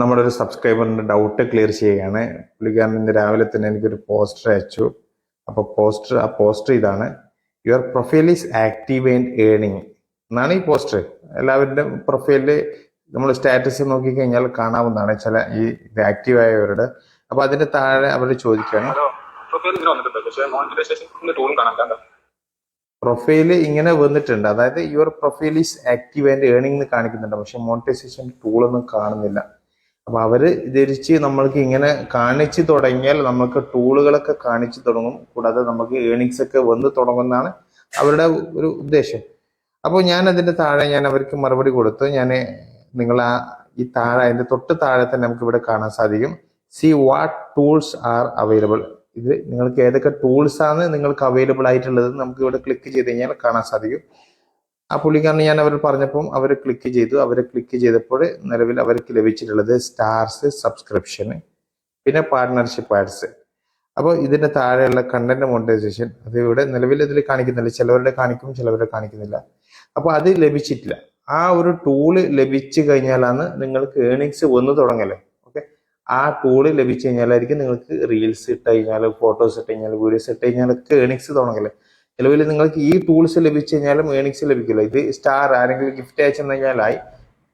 നമ്മുടെ ഒരു സബ്സ്ക്രൈബറിന്റെ doubt clear ചെയ്യുകയാണ്. പുള്ളിക്കാരൻ ഇന്ന് രാവിലെ തന്നെ എനിക്കൊരു പോസ്റ്റർ അയച്ചു. അപ്പോൾ പോസ്റ്റർ ആ പോസ്റ്റർ ഇതാണ്. Your profile is active and ഏണിങ് എന്നാണ് ഈ പോസ്റ്റർ എല്ലാവരുടെ പ്രൊഫൈലിൽ നമ്മൾ സ്റ്റാറ്റസ് നോക്കിക്കഴിഞ്ഞാൽ കാണാവുന്നതാണ് ചില ഈ ഇത് ആക്റ്റീവ് ആയവരുടെ. അപ്പൊ അതിന്റെ താഴെ അവർ ചോദിക്കുകയാണ്. പ്രൊഫൈൽ ഇങ്ങനെ വന്നിട്ടുണ്ട്. അതായത് your profile is active and earning എന്ന് കാണിക്കുന്നുണ്ട്. പക്ഷെ മോണിറ്റൈസേഷൻ ടൂൾ ഒന്നും കാണുന്നില്ല. അപ്പൊ അവർ ധരിച്ച് നമ്മൾക്ക് ഇങ്ങനെ കാണിച്ചു തുടങ്ങിയാൽ നമുക്ക് ടൂളുകളൊക്കെ കാണിച്ചു തുടങ്ങും. കൂടാതെ നമുക്ക് ഏണിങ്സ് ഒക്കെ വന്ന് തുടങ്ങുന്നതാണ് അവരുടെ ഒരു ഉദ്ദേശം. അപ്പോൾ ഞാൻ അതിന്റെ താഴെ ഞാൻ അവർക്ക് മറുപടി കൊടുത്തു. ഞാൻ നിങ്ങൾ ആ ഈ താഴെ അതിന്റെ തൊട്ട് താഴെ തന്നെ നമുക്ക് ഇവിടെ കാണാൻ സാധിക്കും. See what tools are available ഇത് നിങ്ങൾക്ക് ഏതൊക്കെ ടൂൾസ് ആണ് നിങ്ങൾക്ക് അവൈലബിൾ ആയിട്ടുള്ളത് നമുക്ക് ഇവിടെ ക്ലിക്ക് ചെയ്ത് കഴിഞ്ഞാൽ കാണാൻ സാധിക്കും. ആ പുള്ളിക്കാരന് ഞാൻ അവർ പറഞ്ഞപ്പം അവർ ക്ലിക്ക് ചെയ്തു. അവർ ക്ലിക്ക് ചെയ്തപ്പോൾ നിലവിൽ അവർക്ക് ലഭിച്ചിട്ടുള്ളത് സ്റ്റാർസ് സബ്സ്ക്രിപ്ഷന് പിന്നെ പാർട്ട്ണർഷിപ്പ് ആഡ്സ് അപ്പോൾ ഇതിന്റെ താഴെയുള്ള കണ്ടന്റ് മോണിറ്റൈസേഷൻ അത് ഇവിടെ നിലവിൽ ഇതിൽ കാണിക്കുന്നില്ല. ചിലവരുടെ കാണിക്കും ചിലവരുടെ കാണിക്കുന്നില്ല. അപ്പോൾ അത് ലഭിച്ചിട്ടില്ല. ആ ഒരു ടൂൾ ലഭിച്ചു കഴിഞ്ഞാലാണ് നിങ്ങൾക്ക് ഏണിങ്സ് വന്നു തുടങ്ങല്ലേ ഓക്കെ ആ ടൂൾ ലഭിച്ചു കഴിഞ്ഞാലായിരിക്കും നിങ്ങൾക്ക് റീൽസ് ഇട്ട് കഴിഞ്ഞാൽ ഫോട്ടോസ് ഇട്ട് കഴിഞ്ഞാൽ വീഡിയോസ് ഇട്ട് കഴിഞ്ഞാലൊക്കെ ഏണിങ്സ് തുടങ്ങല്ലേ നിലവിൽ നിങ്ങൾക്ക് ഈ ടൂൾസ് ലഭിച്ചു കഴിഞ്ഞാലും ഏണിങ്സ് ലഭിക്കില്ല. ഇത് സ്റ്റാർ ആരെങ്കിലും ഗിഫ്റ്റ് അയച്ചു കഴിഞ്ഞാലായി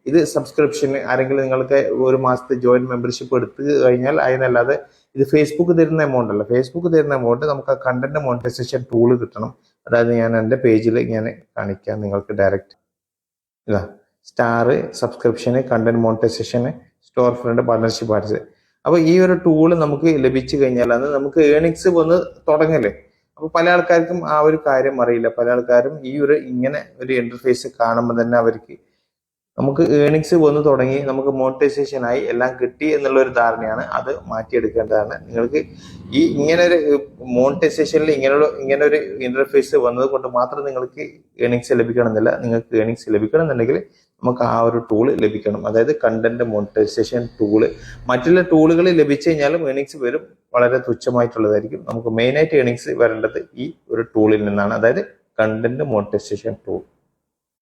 ഇത് സബ്സ്ക്രിപ്ഷൻ ആരെങ്കിലും നിങ്ങൾക്ക് ഒരു മാസത്തെ ജോയിന്റ് മെമ്പർഷിപ്പ് എടുത്ത് കഴിഞ്ഞാൽ അതിനല്ലാതെ ഇത് ഫേസ്ബുക്ക് തരുന്ന എമൗണ്ട് അല്ല. ഫേസ്ബുക്ക് തരുന്ന എമൗണ്ട് നമുക്ക് ആ കണ്ടന്റ് മോണിറ്റൈസേഷൻ ടൂൾ കിട്ടണം. അതായത് ഞാൻ എന്റെ പേജിൽ ഞാൻ കാണിക്കാം നിങ്ങൾക്ക് ഡയറക്റ്റ് ഇതാ star subscription content monetisation store front partnership arts അപ്പോൾ ഈ ഒരു ടൂൾ നമുക്ക് ലഭിച്ചു കഴിഞ്ഞാൽ അത് നമുക്ക് ഏണിങ്സ് വന്ന് തുടങ്ങല്ലേ? അപ്പൊ പല ആൾക്കാർക്കും ആ ഒരു കാര്യം അറിയില്ല. പല ആൾക്കാരും ഈ ഒരു ഇങ്ങനെ ഒരു ഇന്റർഫേസ് കാണുമ്പോൾ തന്നെ അവർക്ക് നമുക്ക് ഏണിങ്സ് വന്നു തുടങ്ങി നമുക്ക് മോണിറ്റൈസേഷൻ ആയി എല്ലാം കിട്ടി എന്നുള്ള ഒരു ധാരണയാണ് അത് മാറ്റിയെടുക്കേണ്ടതാണ്. നിങ്ങൾക്ക് ഈ ഇങ്ങനെ ഒരു മോണിറ്റൈസേഷനിൽ ഇങ്ങനെയുള്ള ഇങ്ങനെ ഒരു ഇന്റർഫേസ് വന്നത് കൊണ്ട് മാത്രം നിങ്ങൾക്ക് ഏണിങ്സ് ലഭിക്കണമെന്നില്ല. നിങ്ങൾക്ക് ഏണിങ്സ് ലഭിക്കണമെന്നുണ്ടെങ്കിൽ നമുക്ക് ആ ഒരു ടൂൾ ലഭിക്കണം. അതായത് കണ്ടന്റ് മോണിറ്റൈസേഷൻ ടൂൾ മറ്റുള്ള ടൂളുകൾ ലഭിച്ചു കഴിഞ്ഞാലും ഏണിങ്സ് വരും. വളരെ തുച്ഛമായിട്ടുള്ളതായിരിക്കും. നമുക്ക് മെയിനായിട്ട് ഏണിങ്സ് വരേണ്ടത് ഈ ഒരു ടൂളിൽ നിന്നാണ്. അതായത് കണ്ടന്റ് മോണിറ്റൈസേഷൻ ടൂൾ